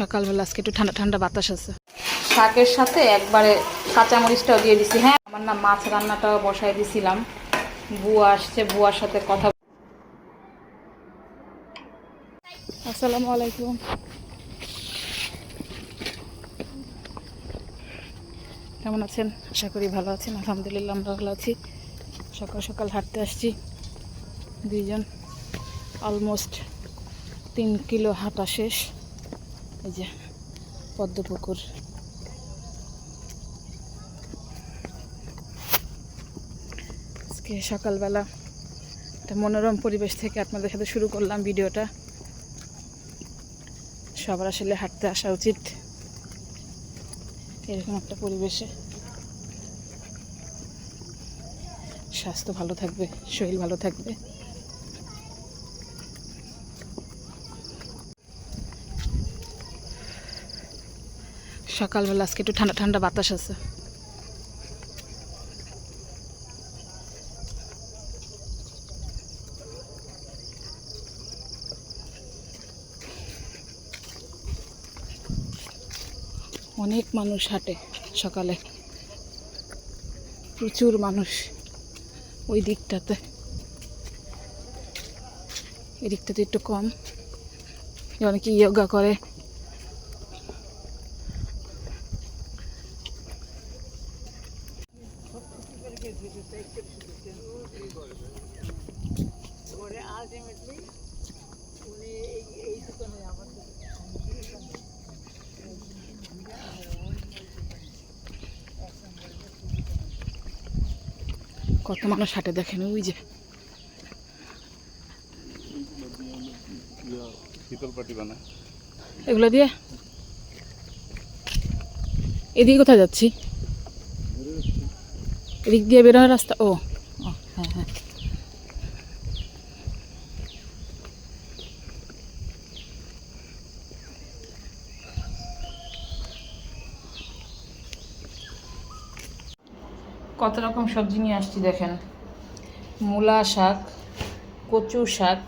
সকালবেলা আজকে একটু ঠান্ডা ঠান্ডা বাতাস আছে। শাকের সাথে একবারে কাঁচামরিচটাও দিয়ে দিছি। হ্যাঁ আমার না মাছ রান্নাটাও বসাই দিছিলাম। বুয়া আসছে, বুয়ার সাথে কথা আসসালামু আলাইকুম। কেমন আছেন? আশা করি ভালো আছেন। আলহামদুলিল্লাহ আমরা ভালো আছি। সকাল সকাল হাঁটতে আসছি। দুইজন অলমোস্ট তিন কিলো হাঁটা শেষ। এই যে পদ্মপুকুর আজকে সকালবেলা একটা মনোরম পরিবেশ থেকে আপনাদের সাথে শুরু করলাম ভিডিওটা। সবার আসলে হাঁটতে আসা উচিত। এরকম একটা পরিবেশে। স্বাস্থ্য ভালো থাকবে, শরীর ভালো থাকবে। সকালবেলা আজকে একটু ঠান্ডা ঠান্ডা বাতাস আছে। অনেক মানুষ হাঁটে সকালে। প্রচুর মানুষ ওই দিকটাতে। এই দিকটাতে একটু কম। অনেকে ইয়োগা করে। মানুষ সাথে দেখেন ওই যে। এগুলা এগুলো দিয়ে? এদিকে কোথায় যাচ্ছি? এদিক দিয়ে বেরোনোর রাস্তা? ও ও, হ্যাঁ হ্যাঁ কত রকম সবজি নিয়ে আসছি দেখেন। মূলা শাক, কচু শাক,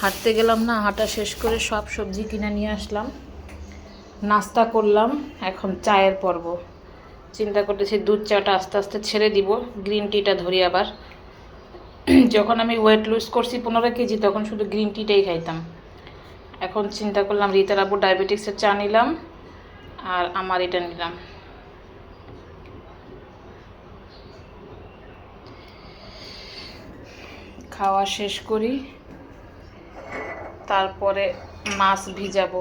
হাঁটতে গেলাম না, হাঁটা শেষ করে সব সবজি কিনে নিয়ে আসলাম। নাস্তা করলাম, এখন চায়ের পর্ব। চিন্তা করতেছি দুধ চাটা আস্তে আস্তে ছেড়ে দিব, গ্রিন টিটা ধরি আবার। যখন আমি ওয়েট লুজ করছি পনেরো কেজি, তখন শুধু গ্রিন টিটাই খাইতাম। এখন চিন্তা করলাম, রিতার আবু ডায়াবেটিক্সের চা নিলাম, আর আমার এটা নিলাম। খাওয়া শেষ করি। তারপরে মাছ ভিজাবো।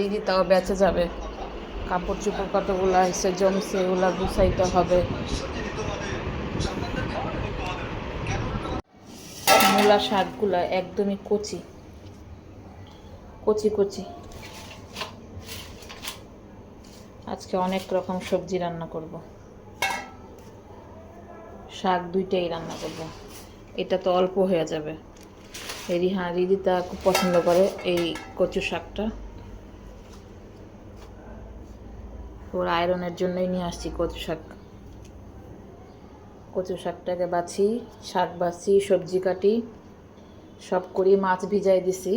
দিদি তাও বেঁচে যাবে। কাপড় চোপড় কতগুলো এসে জমছে ওগুলা গুছাইতে হবে। মূলা শাকগুলা একদমই কচি। কচি কচি। আজকে অনেক রকম সবজি রান্না করব। শাক দুইটাই রান্না করব। এটা তো অল্প হয়ে যাবে। রিহা, রিদিতা খুব পছন্দ করে এই কচু শাকটা। ওর আয়রনের জন্যই নিয়ে আসছি কচু শাক। কচু শাকটাকে বাছি, শাক বাছি, সবজি কাটি, সব করি মাছ ভিজাই দিছি।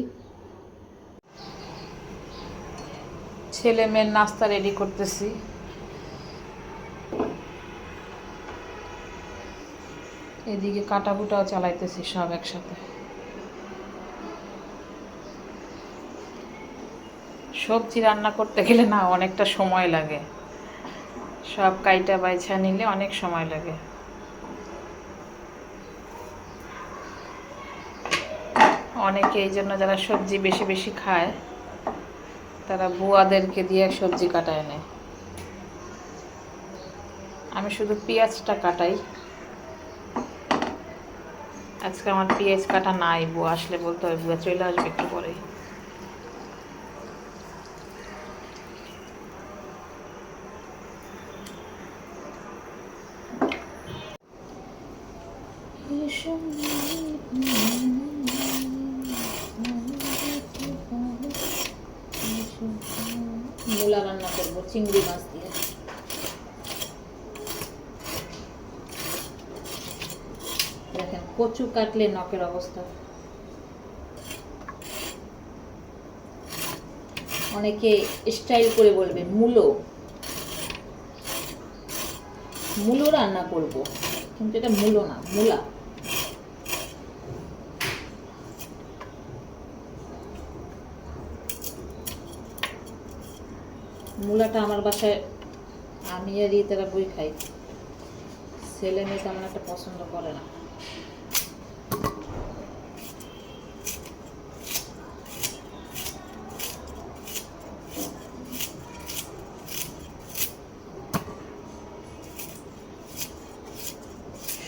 ছেলে মেয়ের নাস্তা রেডি করতেছি। এদিকে কাটা কুটাও চালাইতেছি সব একসাথে। সবজি রান্না করতে গেলে না অনেকটা সময় লাগে। সব কাইটা বাইছা নিলে অনেক সময় লাগে। অনেকে এই জন্য যারা সবজি বেশি বেশি খায় তারা বুয়াদেরকে দিয়ে সবজি কাটায় নেয়। আমি শুধু পেঁয়াজটা কাটাই। আজকে আমার পেঁয়াজ কাটা নাই, বুয়া আসলে বলতে হবে, বুয়া চলে আসবে একটু পরে মূলা রান্না করব চিংড়ি মাছ দিয়ে দেখেন কচু কাটলে নখের অবস্থা। অনেকে স্টাইল করে বলবে, মূলো। মূলো রান্না করব, কিন্তু এটা মূলো না, মূলা। মূলাটা আমার বাসায়, আমি আর ইতারা বই খাই। ছেলে মেয়ে তেমন একটা পছন্দ করে না।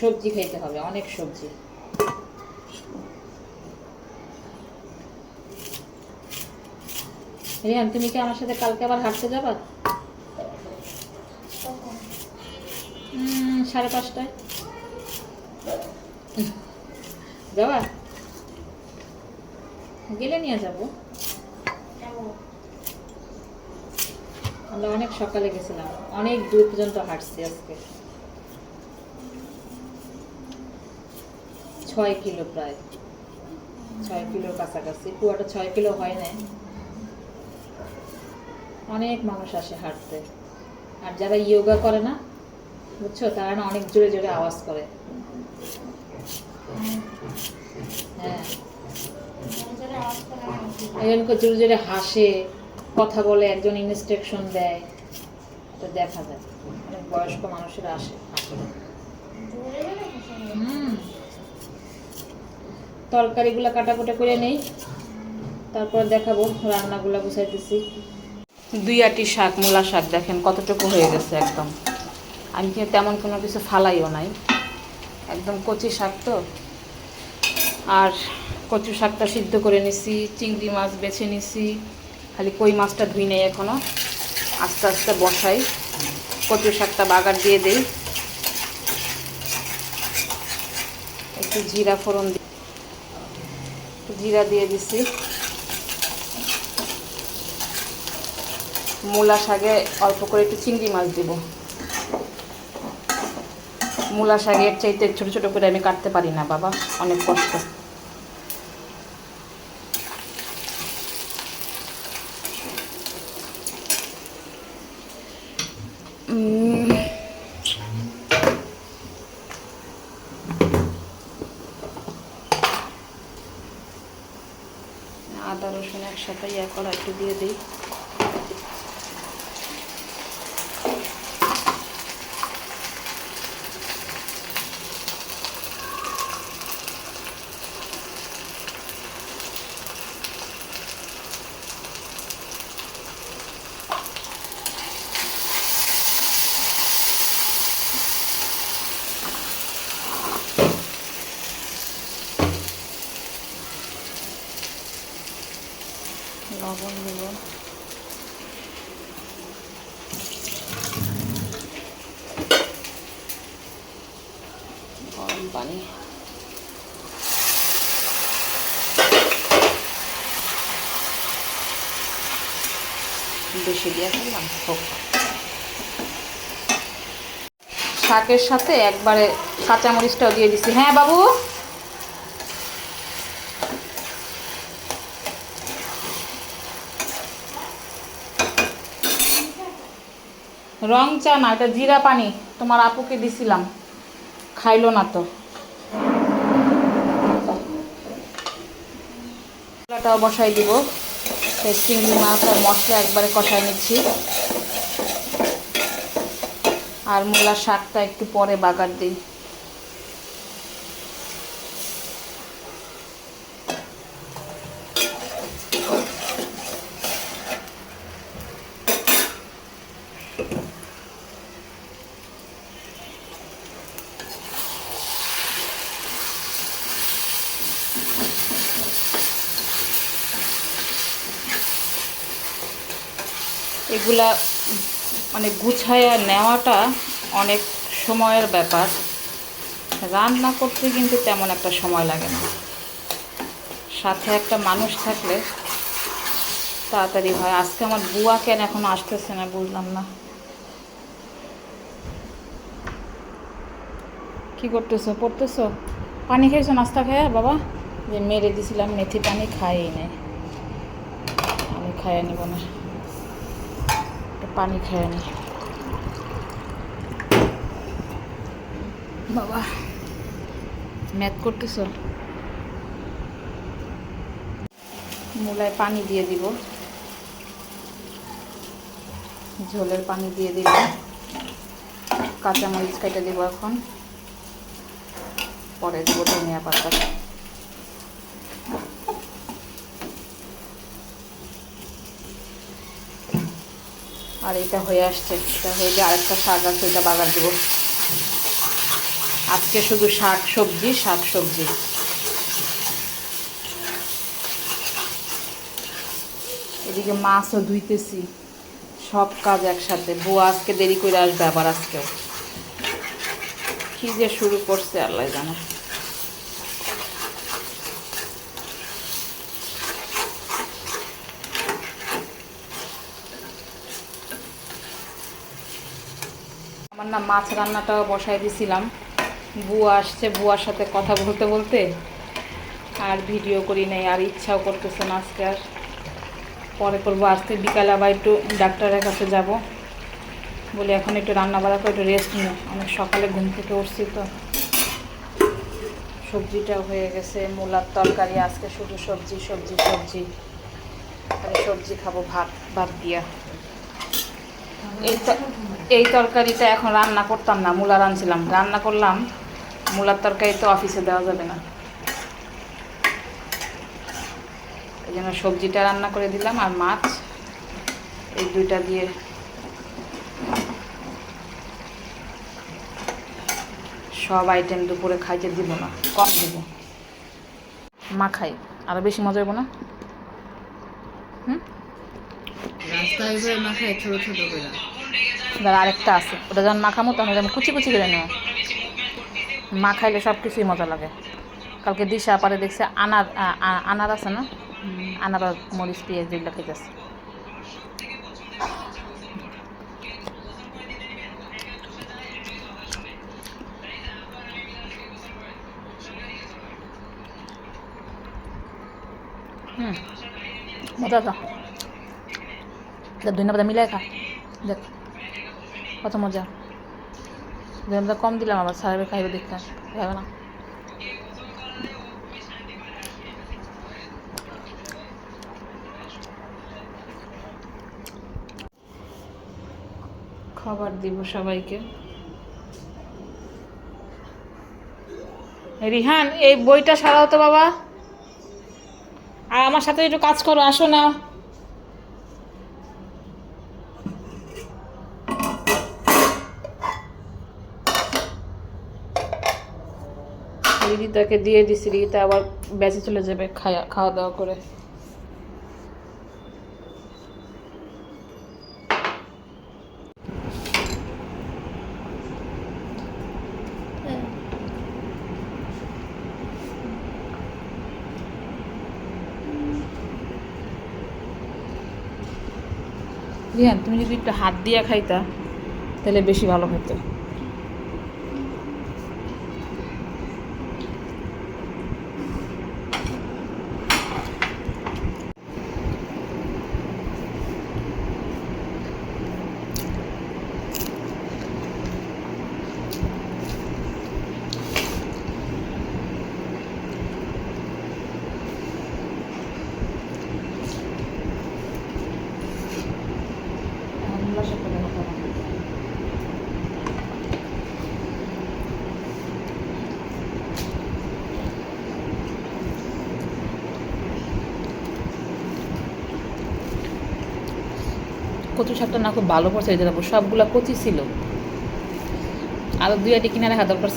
সবজি খাইতে হবে, অনেক সবজি। রিয়ান, তুমি কি আমার সাথে কালকে আবার হাঁটতে যাবা? সাড়ে পাঁচটায়। যাবা? গেলে নিয়ে যাব। আমরা অনেক সকালে গেছিলাম, অনেক দূর পর্যন্ত হাঁটছি আজকে। ছয় কিলো প্রায়। ছয় কিলোর কাছাকাছি। পুয়াটা ছয় কিলো হয় না অনেক মানুষ আসে হাঁটতে। আর যারা ইয়োগা করে না বুঝছ? তারা না অনেক জোরে জোরে আওয়াজ করে। হ্যাঁ। করে জোরে জোরে হাসে কথা বলে একজন ইনস্ট্রাকশন দেয়। তো দেখা যায়। অনেক বয়স্ক মানুষেরা আসে হুম। তরকারিগুলো কাটাকুটা করে নেই। তারপর দেখাবো রান্নাগুলো গুছাইতেছি। দুই আটি শাক, মূলা শাক, দেখেন কতটুকু হয়ে গেছে একদম। আমি কিন্তু তেমন কোনো কিছু ফালাইও নাই। একদম কচি শাক তো। আর কচু শাকটা সিদ্ধ করে নিছি, চিংড়ি মাছ বেছে নিছি, খালি কই মাছটা ধুই নেই এখনও আস্তে আস্তে বসাই। কচু শাকটা বাগার দিয়ে দেই। একটু জিরা ফোড়ন দিই জিরা দিয়ে দিছি। মূলা শাকে অল্প করে একটু চিংড়ি মাছ দিব। মূলা শাকের চাইতে ছোট ছোট করে আমি কাটতে পারি না, বাবা। অনেক কষ্ট। একসাথে ইয়ে করা একটু দিয়ে দিই। লবণ দেব। গরম পানি। বেশি দিয়ে ফেললাম, হোক। শাকের সাথে একবারে কাঁচামরিচটাও দিয়ে দিছি। হ্যাঁ বাবু? রং চা না, এটা জিরা পানি, তোমার আপুকে দিছিলাম। খাইলো না তো। মশলাটাও বসাই দিব। চিংড়ি মাছ আর মশলা একবারে কষাই নিচ্ছি। আর মূলার শাকটা একটু পরে বাগার দিই। এগুলা মানে গুছায়া নেওয়াটা অনেক সময়ের ব্যাপার। রান্না করতে কিন্তু তেমন একটা সময় লাগে না। সাথে একটা মানুষ থাকলে তাড়াতাড়ি হয়। আজকে আমার বুয়া কেন এখন আসতেছে না বুঝলাম না। কি করতেছো? পড়তেছো? পানি খেয়েছো নাস্তা খেয়ে? বাবা, যে মেরে দিছিলাম, মেথি পানি খাই নেই আমি খাইয়ে নিব না। পানি খাইয়ে নি। বাবা, ম্যাথ করতেছ? মূলায় পানি দিয়ে দিব। ঝোলের পানি দিয়ে দিব। কাঁচামরিচ কেটে দিব এখন। পরে দেবো ধনিয়া পাতা। আর এটা হয়ে আসছে, এটা হয়ে গিয়ে আরেকটা শাক আছে এটা বাগার দেবো। আজকে শুধু শাক সবজি শাক সবজি। এদিকে মাছও ধুইতেছি, সব কাজ একসাথে। বুয়া আজকে দেরি করে আসবে, আবার আজকেও। কী যে শুরু করছে, আল্লাহ জানে। না, মাছ রান্নাটাও বসাই দিছিলাম। বুয়া আসছে, বুয়ার সাথে কথা বলতে বলতে। আর ভিডিও করি নাই, আর ইচ্ছাও করতেছে না আজকে আর। পরে করব আজকে, বিকালে আবার একটু ডাক্তারের কাছে যাব। বলে এখন একটু রান্না বাড়া করে একটু রেস্ট নিও অনেক সকালে ঘুম থেকে উঠছি তো। সবজিটাও হয়ে গেছে, মূলার তরকারি, আজকে শুধু সবজি সবজি সবজি। সবজি খাব, ভাত ভাত দিয়া। এই এই তরকারিটা এখন রান্না করতাম না মূলা রাঁধছিলাম রান্না করলাম, মূলার তরকারি তো অফিসে দেওয়া যাবে না। এই জন্য সবজিটা রান্না করে দিলাম আর মাছ, এই দুইটা দিয়ে। সব আইটেম দুপুরে খাইতে দিব না, কম দিব। মা খাই আরও বেশি মজা হইব না? হুম? রাস্তায় মাখায় ছোট ছোট করে। দাঁড়া, আরেকটা আছে। ওটা যখন মাখামো, তখন আমি কুচি কুচি করে নেব। মা খাইলে সব কিছুই মজা লাগে। কালকে দিশা পারে দেখছে আনার আনার আছে না? আনার মরিচ, পেঁয়াজ যেগুলো খাইতেছে। হুম। মজা তো। দেখ ধনিয়া মিলাই খা। দেখ। কত মজা। পাতা কম দিলাম আবার সারাবে খাইবে দেখতে খাইবে না। খাবার দিব সবাইকে। রিহান, এই বইটা সারাও তো বাবা। আর আমার সাথে একটু কাজ করো, আসো না। রিদিতাকে দিয়ে দিছি রিদিতা আবার বেঁচে চলে যাবে খাওয়া খাওয়া দাওয়া করে। তুমি যদি একটু হাত দিয়ে খাইতা, তাহলে বেশি ভালো হতো আল্লাহর সাথে কথা বলো। কচু শাকটা না খুব ভালো পড়ছে, এই সবগুলো কচি ছিল। আরও দুই আটি কিনে পর দরকার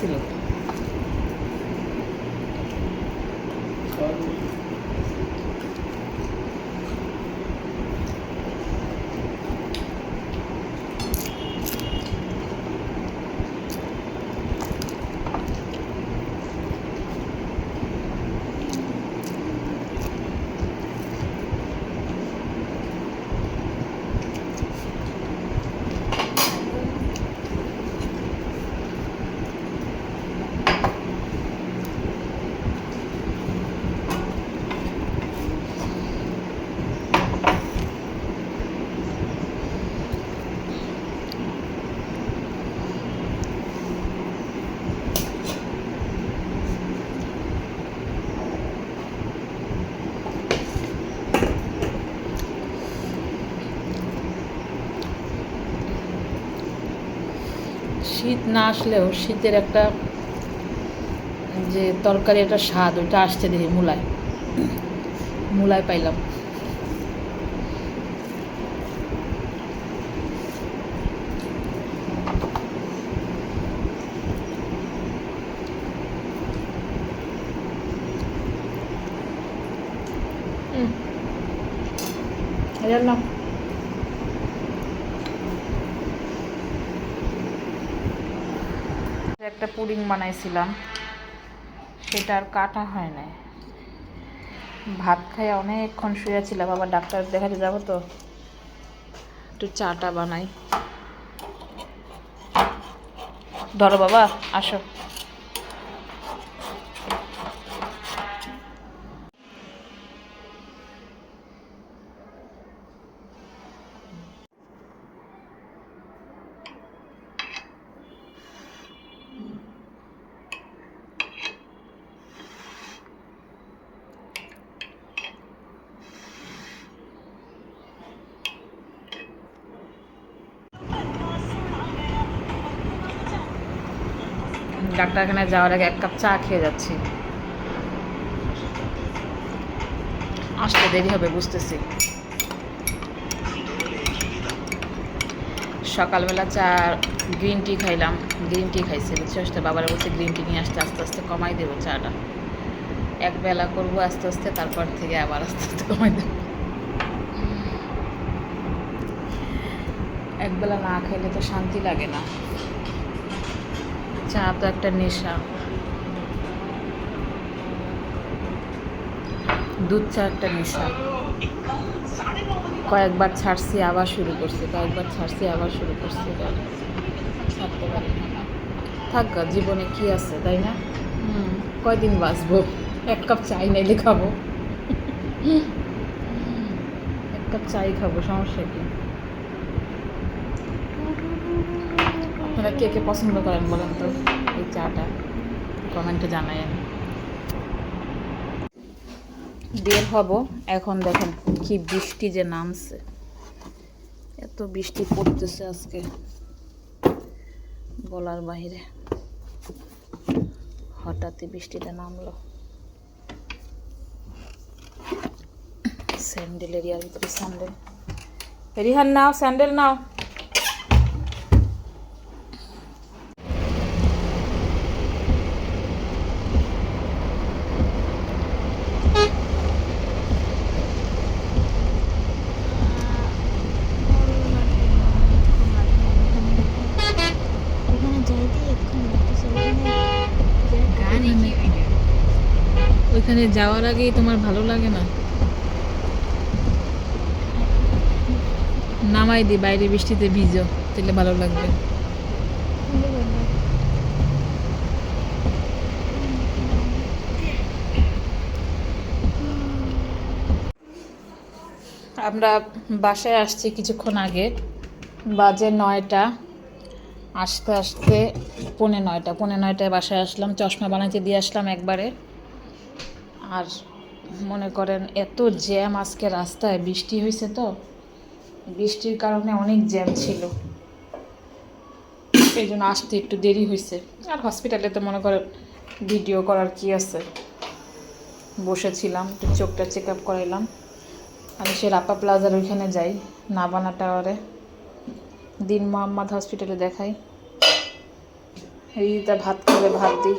শীত না আসলেও শীতের একটা যে তরকারি একটা স্বাদ, ওইটা আসছে দেখি মূলায়। মূলায় পাইলাম। হুম এই জন্য একটা পুডিং বানাইছিলাম, সেটা আর কাটা হয় নাই। ভাত খাই অনেকক্ষণ শুয়েছিলাম আবার ডাক্তার দেখাতে যাব তো। একটু চাটা বানাই। ধরো বাবা, আসো। ডাক্তারখানায় যাওয়ার আগে এক কাপ চা খেয়ে যাচ্ছি। আসতে দেরি হবে, বুঝতেছি। সকালবেলা চা, গ্রিন টি খাইলাম। গ্রিন টি খাইছি বুঝছিস তো বাবার বলছে গ্রিন টি নিয়ে আসতে, আস্তে আস্তে কমাই দেবো চাটা। এক বেলা করব আস্তে আস্তে, তারপর থেকে আবার আস্তে আস্তে কমাই দেবো। একবেলা না খাইলে তো শান্তি লাগে না। চা তো একটা নেশা। দুধ চা একটা নেশা। কয়েকবার ছাড়ছি আবার শুরু করছি কয়েকবার ছাড়ছি আবার শুরু করছে ছাড়তে পারি না। থাক জীবনে কি আছে তাই না? হুম, কয়দিন বাঁচবো? এক কাপ চাই নাইলে খাব। এক কাপ চাই খাব সমস্যা কি? আপনারা কে কে পছন্দ করেন বলেন তো? এই চাটা। কমেন্টে জানায়েন। বের হব। এখন দেখেন কি বৃষ্টি যে নামছে। এত বৃষ্টি পড়তেছে আজকে। বলার বাহিরে। হঠাৎই বৃষ্টিটা নামলো। স্যান্ডেল এরিয়ার ভিতরে স্যান্ডেল। রিহান নাও, স্যান্ডেল নাও। যাওয়ার আগেই তোমার ভালো লাগে না? নামাই দি, বাইরে বৃষ্টিতে ভিজো তাহলে ভালো লাগবে। আমরা বাসায় আসছি কিছুক্ষণ আগে। বাজে নয়টা। আসতে আসতে পৌনে নয়টা, পৌনে নয়টায় বাসায় আসলাম, চশমা বানাইতে দিয়ে আসলাম একবারে। আর মনে করেন এত জ্যাম আজকে রাস্তায়, বৃষ্টি হয়েছে তো। বৃষ্টির কারণে অনেক জ্যাম ছিল। এই জন্য আসতে একটু দেরি হয়েছে আর হসপিটালে তো মনে করেন ভিডিও করার কি আছে? বসেছিলাম, একটু চোখটা চেক আপ করাইলাম। আমি সে রাপা প্লাজার ওইখানে যাই, নাবানা টাওয়ারে। দিন মোহাম্মদ হসপিটালে দেখাই। এই ভাত খাবে, ভাত দিই।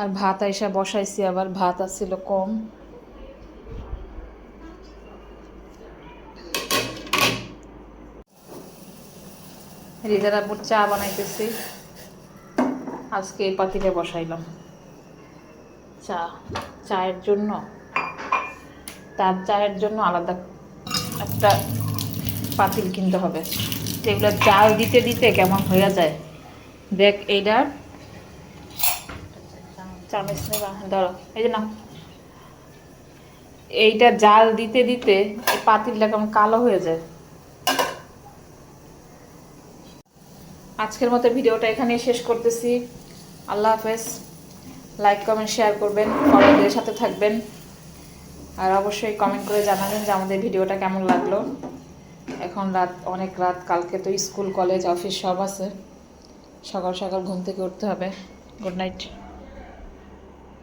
আর ভাত আইসা বসাইছি, আবার ভাত আসছিল কম। রিদার আব্বুর চা বানাইতেছি। আজকে এই পাতিলে বসাইলাম। চা, চায়ের জন্য। তার চায়ের জন্য আলাদা একটা পাতিল কিনতে হবে। যেগুলো চাল দিতে দিতে কেমন হয়ে যায়? দেখ এইটা চামচ ধরো, এই যে না এইটা জাল দিতে দিতে এই পাতিলটা কেমন কালো হয়ে যায়। আজকের মতো ভিডিওটা এখানে শেষ করতেছি। আল্লাহ হাফেজ। লাইক কমেন্ট শেয়ার করবেন ফলোদের সাথে থাকবেন। আর অবশ্যই কমেন্ট করে জানাবেন যে আমাদের ভিডিওটা কেমন লাগল। এখন রাত, অনেক রাত, কালকে তো স্কুল, কলেজ, অফিস সব আছে। সকাল সকাল ঘুম থেকে উঠতে হবে। Good night